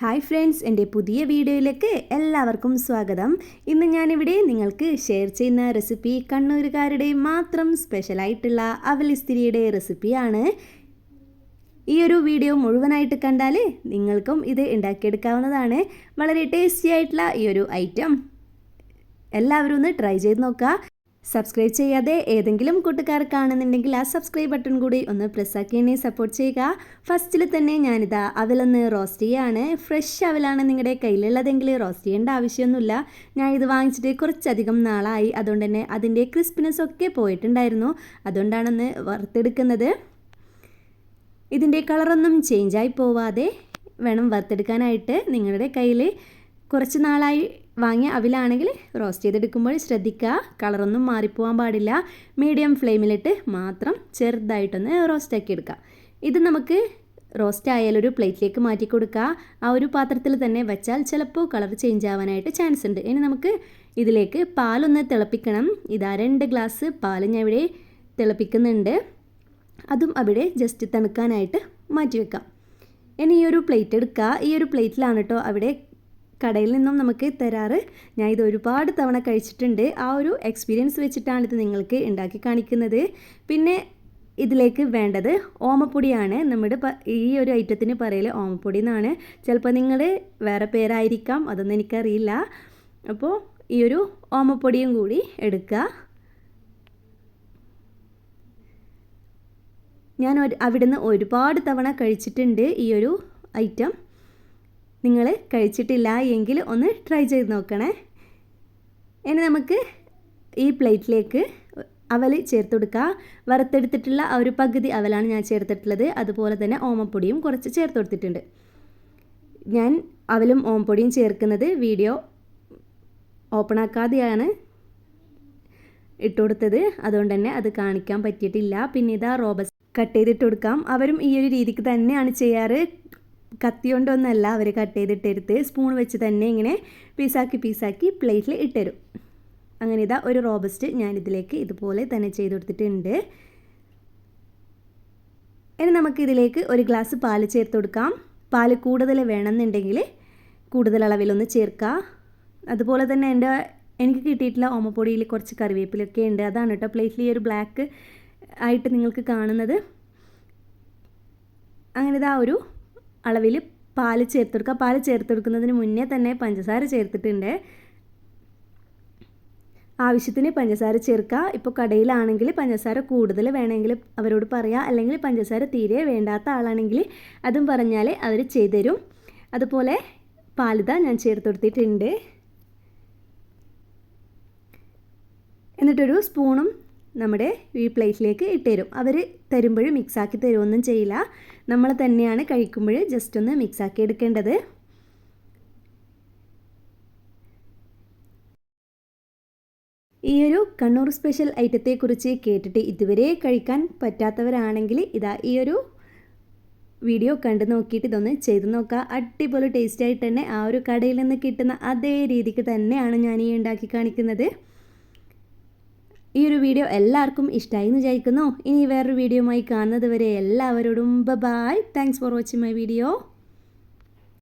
Hi friends എന്റെ പുതിയ വീഡിയോയിലേക്ക് എല്ലാവർക്കും സ്വാഗതം. ഇന്ന് ഞാനിവിടെ നിങ്ങൾക്ക് ഷെയർ ചെയ്യുന്ന റെസിപ്പി കണ്ണൂരുകാരുടെ മാത്രം സ്പെഷ്യലായിട്ടുള്ള അവലിസ്തിരിയുടെ റെസിപ്പിയാണ് ഈ ഒരു വീഡിയോ മുഴുവനായിട്ട് കണ്ടാൽ നിങ്ങൾക്കും ഇത് ഉണ്ടാക്കിയെടുക്കാവുന്നതാണ്. വളരെ ടേസ്റ്റി ആയിട്ടുള്ള ഈ ഒരു ഐറ്റം എല്ലാവരും ഒന്ന് ട്രൈ ചെയ്ത് നോക്കുക. സബ്സ്ക്രൈബ് ചെയ്യാതെ ഏതെങ്കിലും കൂട്ടുകാർ കാണുന്നുണ്ടെങ്കിൽ ആ സബ്സ്ക്രൈബ് ബട്ടൺ കൂടി ഒന്ന് പ്രസ്സാക്കി എന്നെ സപ്പോർട്ട് ചെയ്യുക. ഫസ്റ്റിൽ തന്നെ ഞാനിതാ അവലൊന്ന് റോസ്റ്റ് ചെയ്യാണ്. ഫ്രഷ് അവലാണ് നിങ്ങളുടെ കയ്യിലുള്ളതെങ്കിൽ റോസ്റ്റ് ചെയ്യേണ്ട ആവശ്യമൊന്നുമില്ല. ഞാൻ ഇത് വാങ്ങിച്ചിട്ട് കുറച്ചധികം നാളായി. അതുകൊണ്ട് തന്നെ അതിന്റെ ക്രിസ്പിനെസ് ഒക്കെ പോയിട്ടുണ്ടായിരുന്നു. അതുകൊണ്ടാണൊന്ന് വറുത്തെടുക്കുന്നത്. ഇതിന്റെ കളറൊന്നും ചേഞ്ചായി പോവാതെ വേണം വറുത്തെടുക്കാനായിട്ട് നിങ്ങളുടെ കയ്യിൽ കുറച്ച് നാളായി വാങ്ങിയ അവിലാണെങ്കിൽ റോസ്റ്റ് ചെയ്തെടുക്കുമ്പോൾ ശ്രദ്ധിക്കുക. കളറൊന്നും മാറിപ്പോകാൻ പാടില്ല. മീഡിയം ഫ്ലെയിമിലിട്ട് മാത്രം ചെറുതായിട്ടൊന്ന് റോസ്റ്റാക്കി എടുക്കുക. ഇത് നമുക്ക് റോസ്റ്റ് ആയാലൊരു പ്ലേറ്റിലേക്ക് മാറ്റി കൊടുക്കുക. ആ ഒരു പാത്രത്തിൽ തന്നെ വെച്ചാൽ ചിലപ്പോൾ കളർ ചേഞ്ച് ആവാനായിട്ട് ചാൻസ് ഉണ്ട്. ഇനി നമുക്ക് ഇതിലേക്ക് പാലൊന്ന് തിളപ്പിക്കണം. ഇതാ രണ്ട് ഗ്ലാസ് പാൽ ഞാൻ ഇവിടെ തിളപ്പിക്കുന്നുണ്ട്. അതും അവിടെ ജസ്റ്റ് തണുക്കാനായിട്ട് മാറ്റി വെക്കാം. ഇനി ഈ ഒരു പ്ലേറ്റ് എടുക്കുക. ഈ ഒരു പ്ലേറ്റിലാണ് കേട്ടോ അവിടെ കടയിൽ നിന്നും നമുക്ക് തരാറ്. ഞാൻ ഇത് ഒരുപാട് തവണ കഴിച്ചിട്ടുണ്ട്. ആ ഒരു എക്സ്പീരിയൻസ് വെച്ചിട്ടാണ് ഇത് നിങ്ങൾക്ക് ഉണ്ടാക്കി കാണിക്കുന്നത്. പിന്നെ ഇതിലേക്ക് വേണ്ടത് ഓമപ്പൊടിയാണ്. നമ്മുടെ ഈ ഒരു ഐറ്റത്തിന് പറയൽ ഓമപ്പൊടി എന്നാണ്. ചിലപ്പോൾ നിങ്ങൾ വേറെ പേരായിരിക്കാം. അതൊന്നും എനിക്കറിയില്ല. അപ്പോൾ ഈ ഒരു ഓമപ്പൊടിയും കൂടി എടുക്കുക ഞാൻ അവിടുന്ന് ഒരുപാട് തവണ കഴിച്ചിട്ടുണ്ട് ഈ ഒരു ഐറ്റം. നിങ്ങൾ കഴിച്ചിട്ടില്ല എങ്കിൽ ഒന്ന് ട്രൈ ചെയ്ത് നോക്കണേ. ഇനി നമുക്ക് ഈ പ്ലേറ്റിലേക്ക് അവൽ ചേർത്ത് കൊടുക്കുക വറുത്തെടുത്തിട്ടുള്ള ആ ഒരു പകുതി അവലാണ് ഞാൻ ചേർത്തിട്ടുള്ളത്. അതുപോലെ തന്നെ ഓമപ്പൊടിയും കുറച്ച് ചേർത്ത് കൊടുത്തിട്ടുണ്ട്. ഞാൻ അവലും ഓമപ്പൊടിയും ചേർക്കുന്നത് വീഡിയോ ഓപ്പൺ ആക്കാതെയാണ് ഇട്ട് കൊടുത്തത്. അതുകൊണ്ട് തന്നെ അത് കാണിക്കാൻ പറ്റിയിട്ടില്ല. പിന്നെ ഇതാ റോബസ് കട്ട് ചെയ്തിട്ട് കൊടുക്കാം. അവരും ഈ ഒരു രീതിക്ക് തന്നെയാണ് ചെയ്യാറ്. കത്തി കൊണ്ടൊന്നല്ല അവർ കട്ട് ചെയ്തിട്ടെടുത്ത് സ്പൂൺ വെച്ച് തന്നെ ഇങ്ങനെ പീസാക്കി പീസാക്കി പ്ലേറ്റിൽ ഇട്ടരും. അങ്ങനെ ഇതാ ഒരു റോബസ്റ്റ് ഞാനിതിലേക്ക് ഇതുപോലെ തന്നെ ചെയ്ത് കൊടുത്തിട്ടുണ്ട്. ഇനി നമുക്കിതിലേക്ക് ഒരു ഗ്ലാസ് പാൽ ചേർത്ത് കൊടുക്കാം. പാൽ കൂടുതൽ വേണമെന്നുണ്ടെങ്കിൽ കൂടുതൽ അളവിലൊന്ന് ചേർക്കുക അതുപോലെ തന്നെ എന്റെ എനിക്ക് കിട്ടിയിട്ടുള്ള ഓമപ്പൊടിയിൽ കുറച്ച് കറിവേപ്പിലൊക്കെ ഉണ്ട്. അതാണ് കേട്ടോ പ്ലേറ്റിൽ ഈ ഒരു ബ്ലാക്ക് ആയിട്ട് നിങ്ങൾക്ക് കാണുന്നത്. അങ്ങനെ ഇതാ ഒരു അളവിൽ പാൽ ചേർത്തെടുക്കുക പാൽ ചേർത്തെടുക്കുന്നതിന് മുന്നേ തന്നെ പഞ്ചസാര ചേർത്തിട്ടുണ്ട്. ആവശ്യത്തിന് പഞ്ചസാര ചേർക്കുക ഇപ്പോൾ കടയിലാണെങ്കിൽ പഞ്ചസാര കൂടുതൽ വേണമെങ്കിൽ അവരോട് പറയാം. അല്ലെങ്കിൽ പഞ്ചസാര തീരെ വേണ്ടാത്ത ആളാണെങ്കിൽ അതും പറഞ്ഞാൽ അവർ ചെയ്തുതരും. അതുപോലെ പാലിത ഞാൻ ചേർത്ത് കൊടുത്തിട്ടുണ്ട് എന്നിട്ടൊരു സ്പൂണും നമ്മുടെ ഈ പ്ലേറ്റിലേക്ക് ഇട്ടുതരും. അവർ തരുമ്പോൾ മിക്സാക്കി തരുമൊന്നും ചെയ്യില്ല. നമ്മൾ തന്നെയാണ് കഴിക്കുമ്പോൾ ജസ്റ്റ് ഒന്ന് മിക്സാക്കി എടുക്കേണ്ടത്. ഈ ഒരു കണ്ണൂർ സ്പെഷ്യൽ ഐറ്റത്തെക്കുറിച്ച് കേട്ടിട്ട് ഇതുവരെ കഴിക്കാൻ പറ്റാത്തവരാണെങ്കിൽ ഇതാ ഈ ഒരു വീഡിയോ കണ്ടു നോക്കിയിട്ട് ഇതൊന്ന് ചെയ്തു നോക്കുക അടിപൊളി ടേസ്റ്റായിട്ട് തന്നെ ആ ഒരു കടയിൽ നിന്ന് കിട്ടുന്ന അതേ രീതിക്ക് തന്നെയാണ് ഞാൻ ഈ ഉണ്ടാക്കി കാണിക്കുന്നത്. ഈ ഒരു വീഡിയോ എല്ലാവർക്കും ഇഷ്ടമായി എന്ന് വിചാരിക്കുന്നു. ഇനി വേറൊരു വീഡിയോയുമായി കാണുന്നത് വരെ എല്ലാവരോടും ബ bye thanks for watching my video